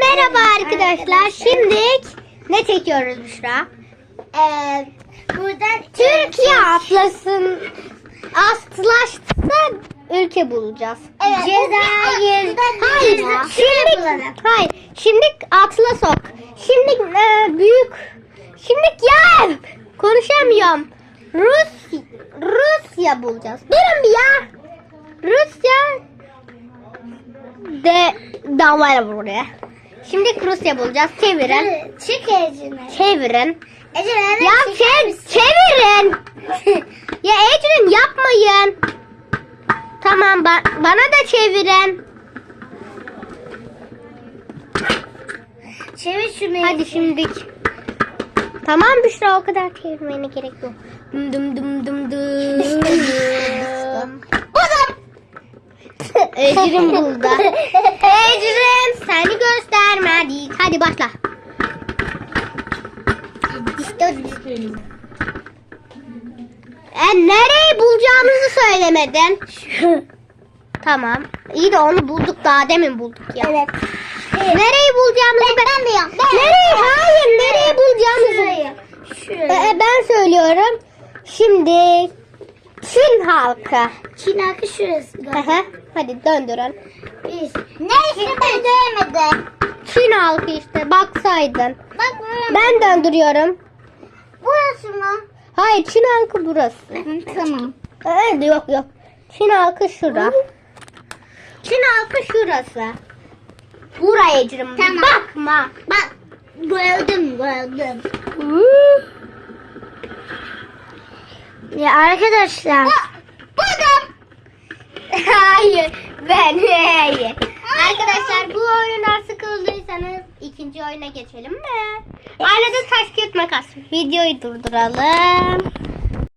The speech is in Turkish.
merhaba arkadaşlar. Şimdi ne çekiyoruz Büşra? Ee, buradan Türkiye atlasın atlaşsa ülke bulacağız. Evet. Cezayir. Hayır. Şimdi hayır. Şimdi atlas ok. Şimdi e, büyük. Şimdi ya konuşamıyorum. Rus Rusya bulacağız. Durun bir ya. Rusya de davaya buraya. Şimdi Rusya bulacağız. Çevirin. Çık Ecrin. Çevirin. Ecrin Ya çev çevirin. ya Ecrin yapmayın. Tamam ba- bana da çevirin. Çevir şunu. Hadi şimdi. Tamam Büşra o kadar çevirmene gerek yok. Dum dum dum dum dum. Ecrin buldu. Ecrin. Hadi başla. E, nereyi bulacağımızı söylemedin. Tamam. İyi de onu bulduk daha demin bulduk ya. Evet. Nereyi bulacağımızı ben... Ben diyorum. Nereyi? Hayır nereyi bulacağımızı... Şurayı. Şurayı. Ee, ben söylüyorum. Şimdi Çin halkı. Çin hakkı şurası. Hı hı. Hadi döndürün. Neyse ben dövmedim. Çin halkı işte baksaydın. Bak buraya. Ben döndürüyorum. Burası mı? Hayır Çin halkı burası. Tamam. Ee, yok yok. Çin halkı şura. Çin halkı şurası. Buraya Ecrim. Tamam. Bakma. Bak. Gördüm gördüm. Ya arkadaşlar. Buldum. hayır. Ben hayır. Arkadaşlar bu oyundan sıkıldıysanız ikinci oyuna geçelim mi? Arada taş kağıt makas. Videoyu durduralım.